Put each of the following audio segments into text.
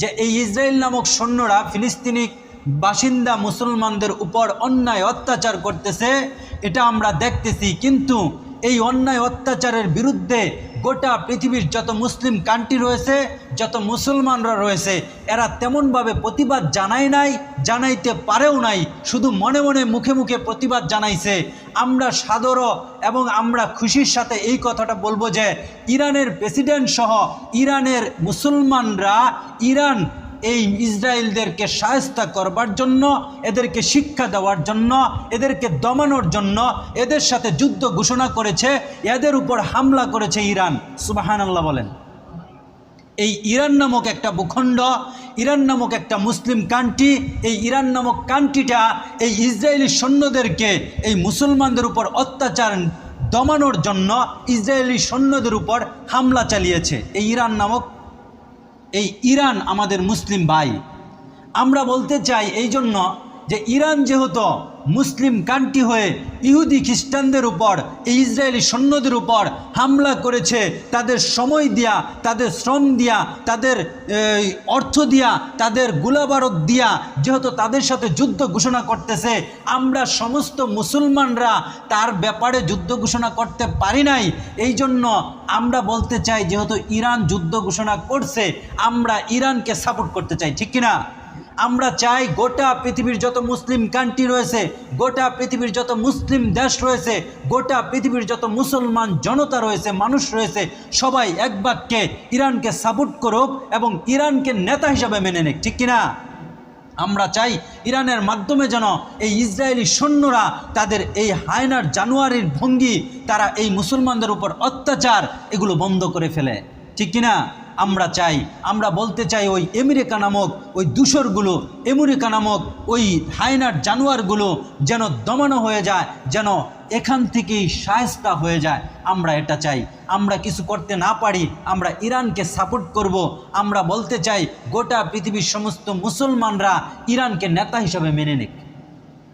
যে এই ইসরায়েল নামক সৈন্যরা ফিলিস্তিনি বাসিন্দা মুসলমানদের উপর অন্যায় অত্যাচার করতেছে, এটা আমরা দেখতেছি। কিন্তু এই অন্যায় অত্যাচারের বিরুদ্ধে গোটা পৃথিবীর যত মুসলিম কান্ট্রি রয়েছে, যত মুসলমানরা রয়েছে, এরা তেমনভাবে প্রতিবাদ জানাই নাই, জানাইতে পারেও নাই, শুধু মনে মনে মুখে মুখে প্রতিবাদ জানাইছে। আমরা সাদর এবং আমরা খুশির সাথে এই কথাটা বলব যে, ইরানের প্রেসিডেন্ট সহ ইরানের মুসলমানরা ইরান এই ইসরায়েলদেরকে সায়স্তা করবার জন্য, এদেরকে শিক্ষা দেওয়ার জন্য, এদেরকে দমানোর জন্য এদের সাথে যুদ্ধ ঘোষণা করেছে, এদের উপর হামলা করেছে ইরান। সুবাহান আল্লাহ বলেন। এই ইরান নামক একটা ভূখণ্ড, ইরান নামক একটা মুসলিম কান্ট্রি, এই ইরান নামক কান্ট্রিটা এই ইসরায়েলি সৈন্যদেরকে, এই মুসলমানদের উপর অত্যাচার দমানোর জন্য ইসরায়েলি সৈন্যদের উপর হামলা চালিয়েছে। এই ইরান নামক এই ইরান আমাদের মুসলিম ভাই। আমরা বলতে চাই এই জন্য যে ইরান যেহেতু মুসলিম কান্ট্রি হয়ে ইহুদি খ্রিস্টানদের উপর এই ইসরায়েলি সৈন্যদের উপর হামলা করেছে, তাদের সময় দিয়া, তাদের শ্রম দিয়া, তাদের অর্থ দিয়া, তাদের গোলাবারত দিয়া যেহেতু তাদের সাথে যুদ্ধ ঘোষণা করতেছে, আমরা সমস্ত মুসলমানরা তার ব্যাপারে যুদ্ধ ঘোষণা করতে পারি নাই। এই জন্য আমরা বলতে চাই, যেহেতু ইরান যুদ্ধ ঘোষণা করছে, আমরা ইরানকে সাপোর্ট করতে চাই, ঠিক কিনা? আমরা চাই গোটা পৃথিবীর যত মুসলিম কান্ট্রি রয়েছে, গোটা পৃথিবীর যত মুসলিম দেশ রয়েছে, গোটা পৃথিবীর যত মুসলমান জনতা রয়েছে, মানুষ রয়েছে, সবাই এক বাক্যে ইরানকে সাপোর্ট করুক এবং ইরানকে নেতা হিসাবে মেনে নিক, ঠিক কিনা? আমরা চাই ইরানের মাধ্যমে যেন এই ইসরায়েলি সৈন্যরা তাদের এই হায়নার জানুয়ারির ভঙ্গি, তারা এই মুসলমানদের উপর অত্যাচার, এগুলো বন্ধ করে ফেলে, ঠিক কিনা? আমরা চাই। আমরা বলতে চাই ওই আমেরিকা নামক ওই দূষরগুলো, আমেরিকা নামক ওই হায়নার জানোয়ারগুলো যেন দমানো হয়ে যায়, যেন এখান থেকেই সায়স্তা হয়ে যায়। আমরা এটা চাই। আমরা কিছু করতে না পারি, আমরা ইরানকে সাপোর্ট করব। আমরা বলতে চাই গোটা পৃথিবীর সমস্ত মুসলমানরা ইরানকে নেতা হিসাবে মেনে নিক।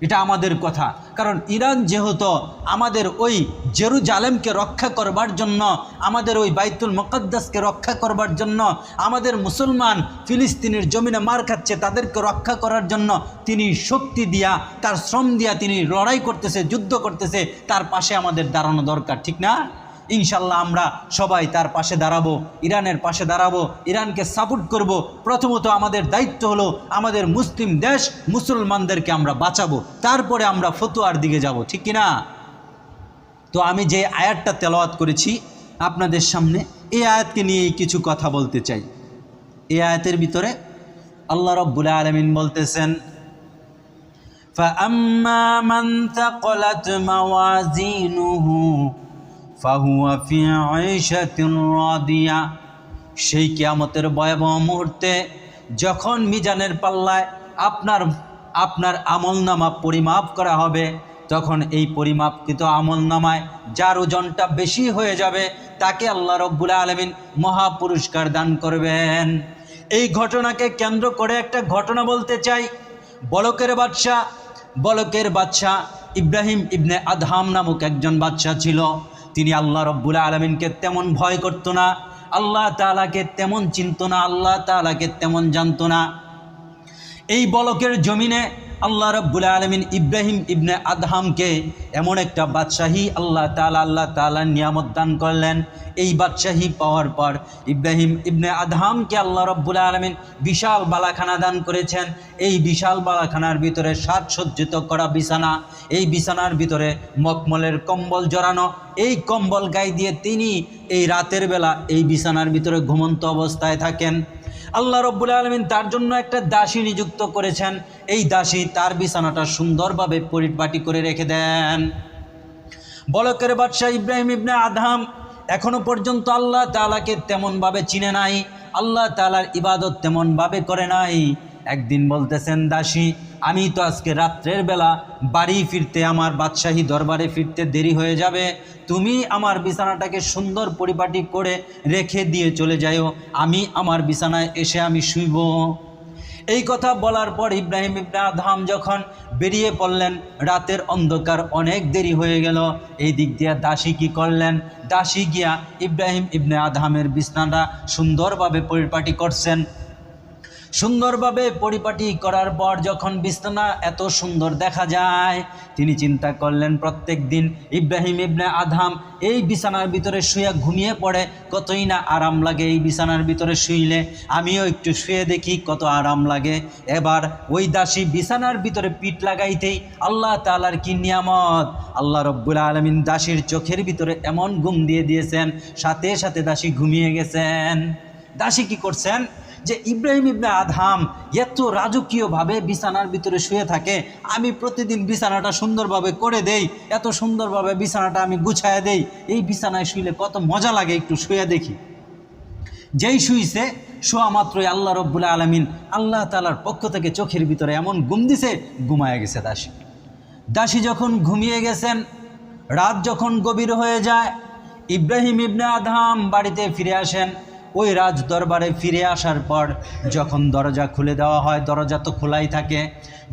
এটা আমাদের কথা। কারণ ইরান যেহেতু আমাদের ওই জেরুজালেমকে রক্ষা করবার জন্য, আমাদের ওই বাইতুল মুকদ্দাসকে রক্ষা করবার জন্য, আমাদের মুসলমান ফিলিস্তিনের জমিনে মার খাচ্ছে তাদেরকে রক্ষা করার জন্য তিনি শক্তি দিয়া, তার শ্রম দিয়া তিনি লড়াই করতেছে, যুদ্ধ করতেছে, তার পাশে আমাদের দাঁড়ানো দরকার, ঠিক না? ইনশাল্লাহ আমরা সবাই তার পাশে দাঁড়াবো ইরানের পাশে দাঁড়াবো ইরানকে সাপোর্ট করব প্রথমত আমাদের দায়িত্ব হলো আমাদের মুসলিম দেশ মুসলমানদেরকে আমরা বাঁচাবো তারপরে আমরা ফতুয়ার দিকে যাব ঠিক কি না তো আমি যে আয়াতটা তেলাওয়াত করেছি আপনাদের সামনে এই আয়াতকে নিয়েই কিছু কথা বলতে চাই এই আয়াতের ভিতরে আল্লাহ রব্বুল আলমিন বলতেছেন فأما من ثقلت موازينه রাদিয়া। সেই কিয়ামতের ভয়াবহ মুহূর্তে যখন মিজানের পাল্লায় আপনার আপনার আমলনামা পরিমাপ করা হবে, তখন এই পরিমাপকৃত আমলনামায় যার ওজনটা বেশি হয়ে যাবে, তাকে আল্লাহ রব্বুল আলমিন মহাপুরস্কার দান করবেন। এই ঘটনাকে কেন্দ্র করে একটা ঘটনা বলতে চাই। বলকের বাদশাহ বলকের বাদশাহ ইব্রাহিম ইবনে আদহাম নামক একজন বাদশাহ ছিল। তিনি আল্লাহ রব্বুল আলমিনকে তেমন ভয় করতো না, আল্লাহ তালাকে তেমন চিনত না, আল্লাহ তালাকে তেমন জানত না। এই বলকের জমিনে আল্লাহ রব্বুল আলমিন ইব্রাহিম ইবনে আদহামকে এমন একটা বাদশাহী আল্লাহ তালা আল্লাহ তালা নিয়ামত দান করলেন। এই বাদশাহী পাওয়ার পর ইব্রাহিম ইবনে আদহামকে আল্লাহ রব্বুল আলমিন বিশাল বালাখানা দান করেছেন। এই বিশাল বালাখানার ভিতরে সাজসজ্জিত করা বিছানা, এই বিছানার ভিতরে মকমলের কম্বল জড়ানো, এই কম্বল গায়ে দিয়ে তিনি এই রাতের বেলা এই বিছানার ভিতরে ঘুমন্ত অবস্থায় থাকেন। আল্লাহ রব্বুল আলমিন তার জন্য একটা দাসী নিযুক্ত করেছেন। এই দাসী তার বিছানাটা সুন্দরভাবে পরিপাটি করে রেখে দেন। বলকের বাদশাহ ইব্রাহিম ইবনে আধাম এখনও পর্যন্ত আল্লাহ তালাকে তেমনভাবে চিনে নাই, আল্লাহ তালার ইবাদত তেমনভাবে করে নাই। একদিন বলতেছেন, দাসী, আমি তো আজকে রাত্রের বেলা বাড়ি ফিরতে, আমার বাদশাহী দরবারে ফিরতে দেরি হয়ে যাবে। তুমি আমার বিছানাটাকে সুন্দর পরিপাটি করে রেখে দিয়ে চলে যাইও। আমি আমার বিছানায় এসে আমি শুইব। এই কথা বলার পর ইব্রাহিম ইবনা ধাম যখন বেরিয়ে পড়লেন, রাতের অন্ধকার অনেক দেরি হয়ে গেল। এই দিক দিয়ে দাসী কি করলেন? দাসী গিয়া ইব্রাহিম ইবনে আদহামের বিছনাটা সুন্দরভাবে পরিপাটি করছেন। সুন্দরভাবে পরিপাটি করার পর যখন বিছানা এত সুন্দর দেখা যায়, তিনি চিন্তা করলেন, প্রত্যেক দিন ইব্রাহিম ইবনে আধাম এই বিছানার ভিতরে শুয়ে ঘুমিয়ে পড়ে, কতই না আরাম লাগে এই বিছানার ভিতরে শুইলে। আমিও একটু শুয়ে দেখি কত আরাম লাগে। এবার ওই দাসী বিছানার ভিতরে পিঠ লাগাইতেই আল্লাহ তালার কি নিয়ামত? আল্লাহ রব্বুল আলমিন দাসীর চোখের ভিতরে এমন ঘুম দিয়ে দিয়েছেন, সাথে সাথে দাসী ঘুমিয়ে গেছেন। দাসী কি করছেন? যে ইব্রাহিম ইবনে আধাম এত রাজকীয়ভাবে বিছানার ভিতরে শুয়ে থাকে, আমি প্রতিদিন বিছানাটা সুন্দরভাবে করে দেই, এত সুন্দরভাবে বিছানাটা আমি গুছায় দেই, এই বিছানায় শুইলে কত মজা লাগে একটু শুয়ে দেখি। যেই শুইছে, শোয়া মাত্রই আল্লাহ রব্বুল আলমিন আল্লাহ তালার পক্ষ থেকে চোখের ভিতরে এমন ঘুম দিছে, ঘুমায় গেছে দাসী। দাসী যখন ঘুমিয়ে গেছেন, রাত যখন গভীর হয়ে যায়, ইব্রাহিম ইবনে আধাম বাড়িতে ফিরে আসেন ওই রাজ দরবারে ফিরে আসার পর যখন দরজা খুলে দেওয়া হয়, দরজা তো খোলাই থাকে,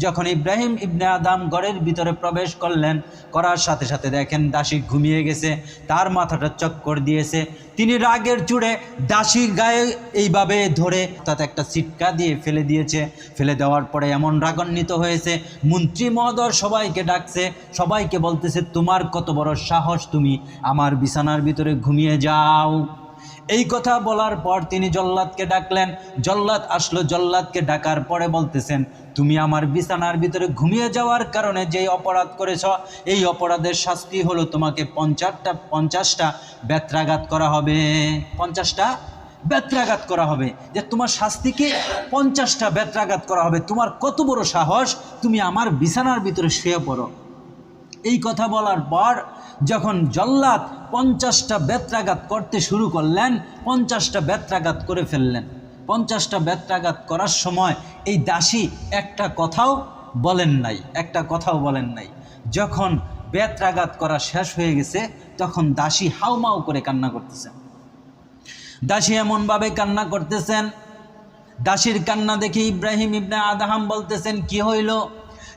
যখন ইব্রাহিম ইবনে আদাম ঘরের ভিতরে প্রবেশ করলেন, করার সাথে সাথে দেখেন দাসী ঘুমিয়ে গেছে, তার মাথাটা চক্কর দিয়েছে, তিনি রাগের চুড়ে দাসীর গায়ে এইভাবে ধরে তাতে একটা সিটকা দিয়ে ফেলে দিয়েছে, ফেলে দেওয়ার পরে এমন রাগান্বিত হয়েছে, মন্ত্রী মহোদয় সবাইকে ডাকছে, সবাইকে বলতেছে, তোমার কত বড় সাহস তুমি, আমার বিছানার ভিতরে ঘুমিয়ে যাও। এই কথা বলার পর তিনি জল্লাদকে ডাকলেন। জল্লাদ আসলো, জল্লাদকে ডাকার পরে বলতেছেন, তুমি আমার বিছানার ভিতরে ঘুমিয়ে যাওয়ার কারণে যেই অপরাধ করেছ, এই অপরাধের শাস্তি হলো তোমাকে পঞ্চাশটা পঞ্চাশটা ব্যত্রাঘাত করা হবে। পঞ্চাশটা ব্যত্রাঘাত করা হবে। যে তোমার শাস্তিকে পঞ্চাশটা ব্যত্রাঘাত করা হবে। তোমার কত বড় সাহস, তুমি আমার বিছানার ভিতরে শুয়ে পড়ো। এই কথা বলার পর যখন জল্লাদ পঞ্চাশটা বেত্রাঘাত করতে শুরু করলেন, পঞ্চাশটা বেত্রাঘাত করে ফেললেন। পঞ্চাশটা বেত্রাঘাত করার সময় এই দাসী একটা কথাও বলেন নাই, একটা কথাও বলেন নাই। যখন বেত্রাঘাত করা শেষ হয়ে গেছে, তখন দাসী হাউমাউ করে কান্না করতেছেন। দাসী এমনভাবে কান্না করতেছেন। দাসীর কান্না দেখে ইব্রাহিম ইবনে আদাহাম বলতেছেন, কি হইল?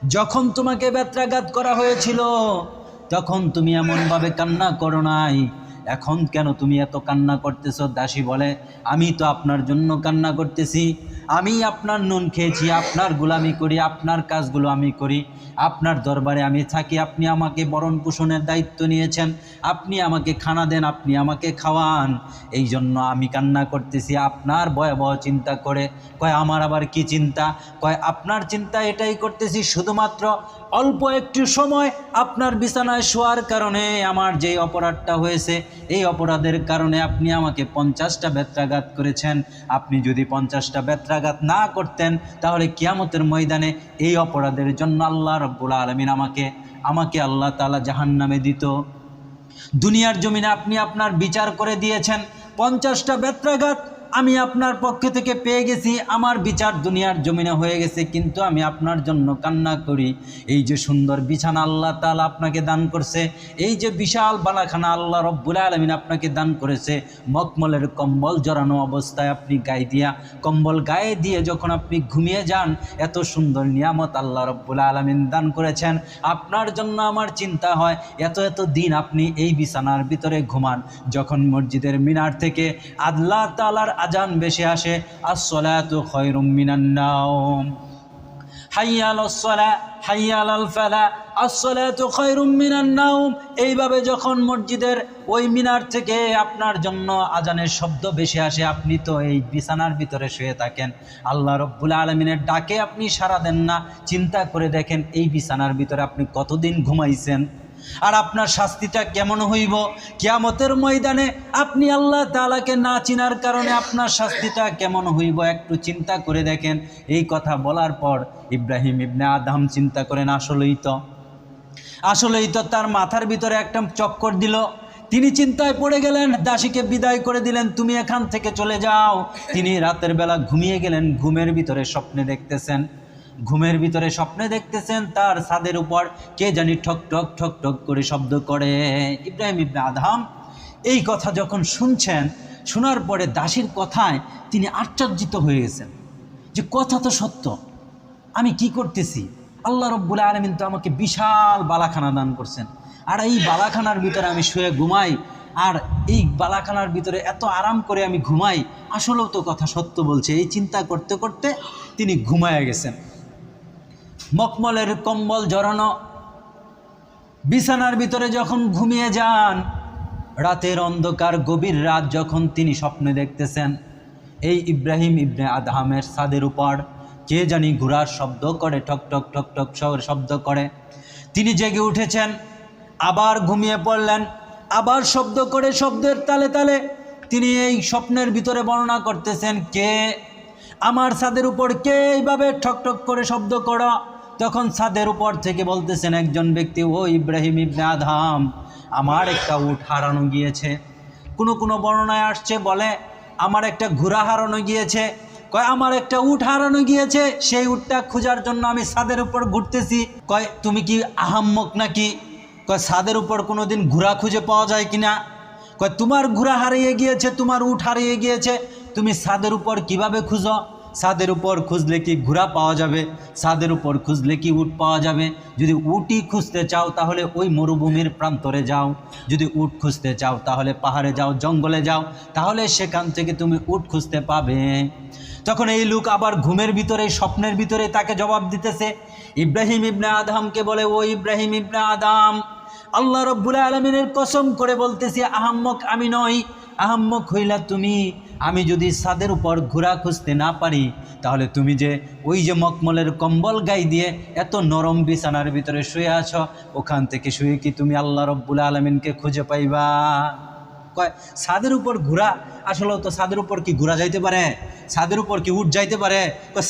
যখন তোমাকে ব্যত্রাঘাত করা হয়েছিল তখন তুমি এমনভাবে কান্না করো নাই। এখন কেন তুমি এত কান্না করতেছ? দাসী বলে, আমি তো আপনার জন্য কান্না করতেছি। আমি আপনার নুন খেয়েছি, আপনার গুলামি করি, আপনার কাজগুলো আমি করি। আপনার দরবারে আমি থাকি, আপনি আমাকে বরণ পোষণের দায়িত্ব নিয়েছেন। আপনি আমাকে খানা দেন, আপনি আমাকে খাওয়ান। এই জন্য আমি কান্না করতেছি। আপনার ভয়াবহ চিন্তা করে, কয়, আমার আবার কি চিন্তা? কয়, আপনার চিন্তা এটাই করতেছি, শুধুমাত্র অল্প একটু সময় আপনার বিছানায় শোয়ার কারণে আমার যেই অপরাধটা হয়েছে, এই অপরাধের কারণে আপনি আমাকে পঞ্চাশটা বেত্রাঘাত করেছেন। আপনি যদি পঞ্চাশটা বেত্রাঘাত না করতেন, তাহলে কিয়ামতের ময়দানে এই অপরাধের জন্য আল্লাহ রব্বুল আলমিন আমাকে আমাকে আল্লাহ তালা জাহান নামে দিত। দুনিয়ার জমিনে আপনি আপনার বিচার করে দিয়েছেন। পঞ্চাশটা বেত্রাঘাত আমি আপনার পক্ষ থেকে পেয়ে গেছি, আমার বিচার দুনিয়ার জমিনে হয়ে গেছে, কিন্তু আমি আপনার জন্য কান্না করি। এই যে সুন্দর বিছানা আল্লাহ তালা আপনাকে দান করছে, এই যে বিশাল বালাখানা আল্লাহ রব্বুল আলমিন আপনাকে দান করেছে মকমলের কম্বল জড়ানো অবস্থায় আপনি গায়ে দিয়া, কম্বল গায়ে দিয়ে যখন আপনি ঘুমিয়ে যান, এত সুন্দর নিয়ামত আল্লাহ রব্বুল আলমিন দান করেছেন। আপনার জন্য আমার চিন্তা হয়, এত এত দিন আপনি এই বিছানার ভিতরে ঘুমান, যখন মসজিদের মিনার থেকে আল্লাহ তালার আজান বেশি আসে আল এইভাবে যখন মসজিদের ওই মিনার থেকে আপনার জন্য আজানের শব্দ বেশি আসে, আপনি তো এই বিছানার ভিতরে শুয়ে থাকেন। আল্লাহ রব্বুল আলমিনের ডাকে আপনি সাড়া দেন না, চিন্তা করে দেখেন এই বিছানার ভিতরে আপনি কতদিন ঘুমাইছেন। আর আপনার শাস্তিটা কেমন হইব? কিয়ামতের ময়দানে আপনি আল্লাহ তালাকে না চিনার কারণে আপনার শাস্তিটা কেমন হইব একটু চিন্তা করে দেখেন। এই কথা বলার পর ইব্রাহিম ইবনে আদাম চিন্তা করেন, আসলেই তো। আসলেই তো তার মাথার ভিতরে একটা চক্কর দিল। তিনি চিন্তায় পড়ে গেলেন, দাসীকে বিদায় করে দিলেন, তুমি এখান থেকে চলে যাও। তিনি রাতের বেলা ঘুমিয়ে গেলেন, ঘুমের ভিতরে স্বপ্নে দেখতেছেন। ঘুমের ভিতরে স্বপ্নে দেখতেছেন, তার ছাদের উপর কে জানি ঠক ঠক ঠক ঠক করে শব্দ করে। ইব্রাহিম ইবনে আধাম এই কথা যখন শুনছেন, শোনার পরে দাসীর কথায় তিনি আশ্চর্যিত হয়ে গেছেন যে কথা তো সত্য। আমি কি করতেছি? আল্লাহ রব্বুল আলমিন তো আমাকে বিশাল বালাখানা দান করছেন। আর এই বালাখানার ভিতরে আমি শুয়ে ঘুমাই, আর এই বালাখানার ভিতরে এত আরাম করে আমি ঘুমাই, আসলেও তো কথা সত্য বলছে। এই চিন্তা করতে করতে তিনি ঘুমায় গেছেন। মকমলের কম্বল জড়ানো। বিছানার ভিতরে যখন ঘুমিয়ে যান, রাতের অন্ধকার গভীর রাত যখন তিনি স্বপ্নে দেখতেছেন, এই ইব্রাহিম ইবনে আদহামের ছাদের উপর কে জানি ঘোড়ার শব্দ করে, ঠক ঠক ঠক ঠক শব্দ করে। তিনি জেগে উঠেছেন, আবার ঘুমিয়ে পড়লেন, আবার শব্দ করে শব্দের তালে তালে তিনি এই স্বপ্নের ভিতরে বর্ণনা করতেছেন, কে? আমার ছাদের উপর কে এইভাবে ঠক ঠক করে শব্দ করা? তখন ছাদের উপর থেকে বলতেছেন একজন ব্যক্তি, ও ইব্রাহিম ইবনে আধাম আমার একটা উঠ হারানো গিয়েছে। কোনো কোনো বর্ণনায় আসছে, বলে, আমার একটা ঘোড়া হারানো গিয়েছে। কয়, আমার একটা উট হারানো গিয়েছে, সেই উটটা খোঁজার জন্য আমি ছাদের উপর ঘুরতেছি। কয়, তুমি কি আহাম্মক নাকি? কয়, ছাদের উপর কোনো দিন ঘোড়া খুঁজে পাওয়া যায় কিনা? কয়, তোমার ঘোড়া হারিয়ে গিয়েছে, তোমার উট হারিয়ে গিয়েছে, তুমি ছাদের উপর কীভাবে খুঁজো? ছাদের উপর খুঁজলে কি ঘোড়া পাওয়া যাবে? ছাদের উপর খুঁজলে কি উট পাওয়া যাবে? যদি উটই খুঁজতে চাও তাহলে ওই মরুভূমির প্রান্তরে যাও। যদি উট খুঁজতে চাও তাহলে পাহাড়ে যাও, জঙ্গলে যাও, তাহলে সেখান থেকে তুমি উট খুঁজতে পাবে। তখন এই লোক আবার ঘুমের ভিতরে, স্বপ্নের ভিতরে তাকে জবাব দিতেছে, ইব্রাহিম ইবনে আদমকে বলে, ও ইব্রাহিম ইবনে আদম আল্লাহ রব্বুল আলমিনের কসম করে বলতেছি, আহাম্মক আমি নই, আহাম্মক হইলা তুমি আমি যদি ছাদের উপর ঘোরা খুঁজতে না পারি, তাহলে তুমি যে ওই যে মকমলের কম্বল গাই দিয়ে এত নরম বিছানার ভিতরে শুয়ে আছো, ওখান থেকে শুয়ে কি তুমি আল্লাহ রব্বুল আলমিনকে খুঁজে পাইবা? কয় ছাদের উপর ঘোরা? আসলে তো ছাদের উপর কি ঘোরা যাইতে পারে? ছাদের উপর কি উঠ যাইতে পারে?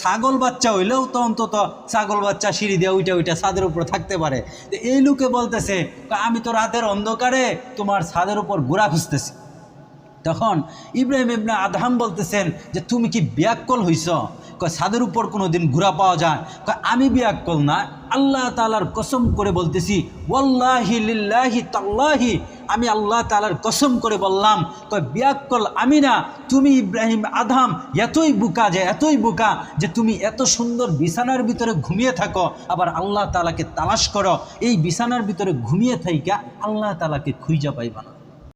ছাগল বাচ্চা হইলেও তো অন্তত ছাগল বাচ্চা সিঁড়ি দিয়ে উইটা উইটা ছাদের উপর থাকতে পারে। এই লোকে বলতেছে আমি তো রাতের অন্ধকারে তোমার ছাদের উপর ঘোরা খুঁজতেছি। তখন ইব্রাহিম ইবনে আদহাম বলতেছেন যে, তুমি কি বিয়াক্কল হইছ? কয় সাদের উপর কোনো দিন ঘোরা পাওয়া যায়। কয়, আমি বিয়াক্কল না। আল্লাহ তালার কসম করে বলতেছি, ওয়াল্লাহি লিল্লাহি তাল্লাহি। আমি আল্লাহ তালার কসম করে বললাম, কয়, বিয়াক্কল আমি না, তুমি ইব্রাহিম আদহাম, এতই বুকা যে, এতই বুকা যে, তুমি এত সুন্দর বিছানার ভিতরে ঘুমিয়ে থাকো। আবার আল্লাহ তালাকে তালাশ করো। এই বিছানার ভিতরে ঘুমিয়ে থাইকা আল্লাহ তালাকে খুঁজা পাইবা